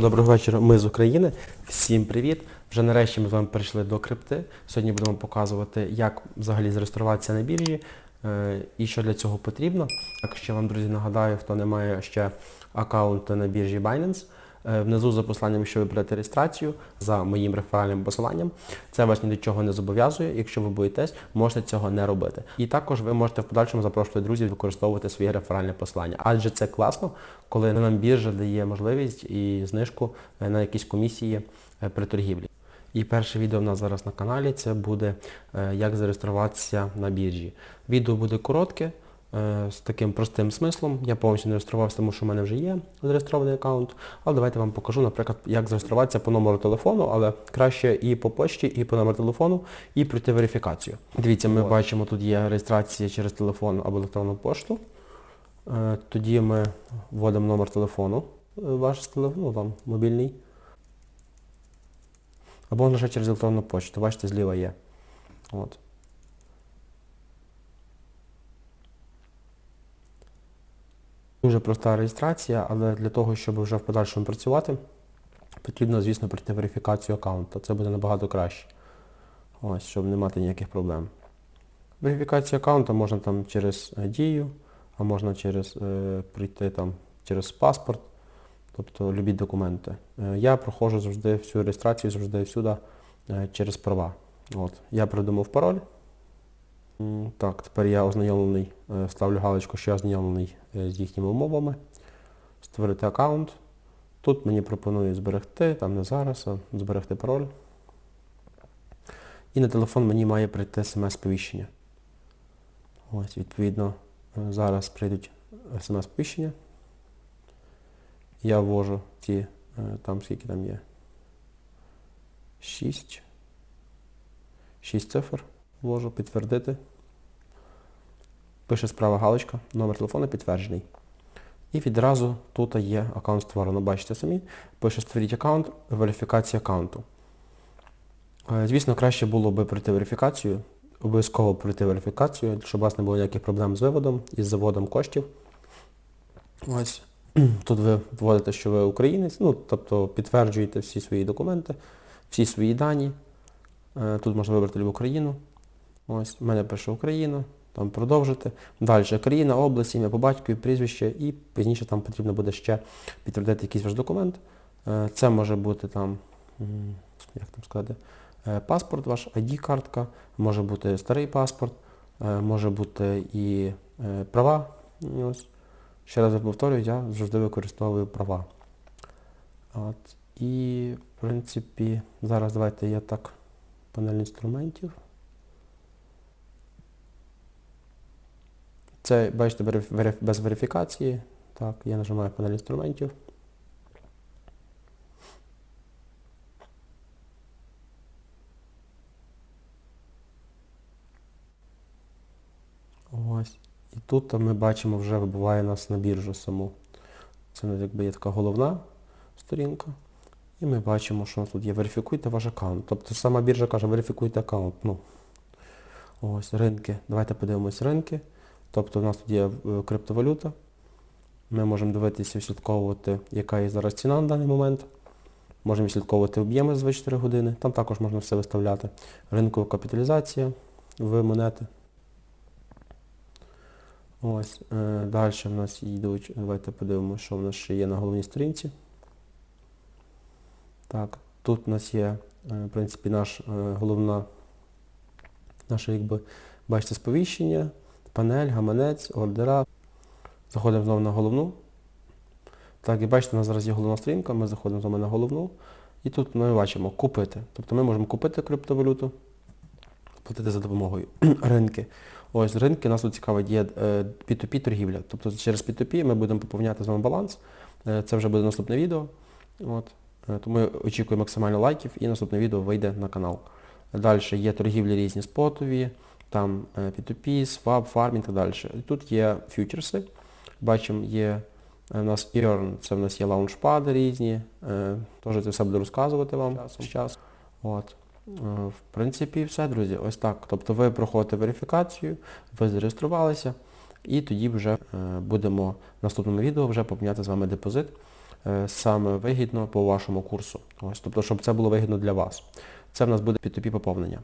Доброго вечора, ми з України. Всім привіт! Вже нарешті ми з вами перейшли до крипти. Сьогодні будемо показувати, як взагалі зареєструватися на біржі е, і що для цього потрібно. Так ще вам, друзі, нагадаю, хто не має ще аккаунту на біржі Binance. Е, Внизу за посиланням, що ви берете реєстрацію за моїм реферальним посиланням. Це вас ні до чого не зобов'язує. Якщо ви боїтесь, можете цього не робити. І також ви можете в подальшому запрошувати друзів використовувати своє реферальне посилання. Адже це класно, коли нам біржа дає можливість і знижку е, на якісь комісії е, при торгівлі. І перше відео в нас зараз на каналі це буде як зареєструватися на біржі. Відео буде коротке, з таким простим смислом. Я повністю не реєструвався, тому що в мене вже є зареєстрований аккаунт. Але давайте вам покажу, наприклад, як зареєструватися по номеру телефону, але краще і по почті, і по номеру телефону, і пройти верифікацію. Дивіться, ми бачимо, тут є реєстрація через телефон або електронну пошту. Е, Тоді ми вводимо номер телефону, е, ваш з телефону, там мобільний. Або ще через електронну почту. Бачите, зліва є. От. Дуже проста реєстрація, але для того, щоб вже в подальшому працювати, потрібно, звісно, пройти верифікацію аккаунту. Це буде набагато краще. Ось, щоб не мати ніяких проблем. Верифікацію аккаунту можна там через дію, а можна через е, прийти там через паспорт, тобто любі документи. Е, я проходжу завжди всю реєстрацію, завжди всюди е, через права. От. Я придумав пароль. Так, тепер я ознайомлений, е, ставлю галочку, що я ознайомлений е, з їхніми умовами. Створити аккаунт. Тут мені пропонують зберегти, там не зараз, а зберегти пароль. І на телефон мені має прийти смс-сповіщення. Ось, відповідно, е, зараз прийдуть смс-сповіщення. Я ввожу ці, там скільки там є. 6. 6 цифр ввожу, підтвердити. Пише справа галочка, номер телефону підтверджений. І відразу тут є аккаунт створено. Бачите самі. Пише створіть аккаунт, верифікація аккаунту. Е, Звісно, краще було би пройти верифікацію, обов'язково пройти верифікацію, щоб у вас не було ніяких проблем з виводом і з заводом коштів. Ось. Тут ви вводите, що ви українець, ну, тобто підтверджуєте всі свої документи, всі свої дані. Е, Тут можна вибрати любу країну. Ось, в мене пише Україна, там продовжити. Далі країна, область, ім'я по батькові, прізвище і пізніше там потрібно буде ще підтвердити якийсь ваш документ. Е, Це може бути там, як там сказати, е, паспорт ваш, ID-картка, може бути старий паспорт, е, може бути і права. Ось. Ще раз повторюю, я завжди використовую права. От. І, в принципі, зараз давайте я так, панель інструментів. Це, бачите, без верифікації. Так, я нажимаю панель інструментів. Ось. І тут ми бачимо, вже вибиває нас на біржу саму. Це ну, якби є така головна сторінка. І ми бачимо, що тут є верифікуйте ваш аккаунт. Тобто сама біржа каже, верифікуйте аккаунт. Ну, ось ринки. Давайте подивимось ринки. Тобто у нас тут є е, криптовалюта. Ми можемо дивитися, відслідковувати, яка є зараз ціна на даний момент. Можемо відслідковувати об'єми з 24 години. Там також можна все виставляти. Ринкова капіталізація в монети. Ось, е, далі в нас йдуть, давайте подивимося, що в нас ще є на головній сторінці. Так, тут у нас є, е, в принципі, наш головна, наше, якби, бачите, сповіщення, панель, гаманець, ордера. Заходимо знову на головну. Так, і бачите, у нас зараз є головна сторінка, ми заходимо з вами на головну. І тут ми бачимо купити. Тобто ми можемо купити криптовалюту, платити за допомогою ринки. Ось ринки нас тут цікавить є е, P2P торгівля. Тобто через P2P ми будемо поповняти з вами баланс. Е, Це вже буде наступне відео. От. Е, Тому очікую максимально лайків і наступне відео вийде на канал. Далі є торгівлі різні спотові, там е, P2P, swap, farming і так далі. Тут є фьючерси. Бачимо, є е, у нас Earn, це в нас є лаунчпади різні. Е, Теж це все буду розказувати вам з часу. От. Е, В принципі, все, друзі. Ось так. Тобто ви проходите верифікацію, ви зареєструвалися, і тоді вже е, будемо в наступному відео вже поповняти з вами депозит. е, саме вигідно по вашому курсу. Ось, тобто, щоб це було вигідно для вас. Це в нас буде P2P поповнення.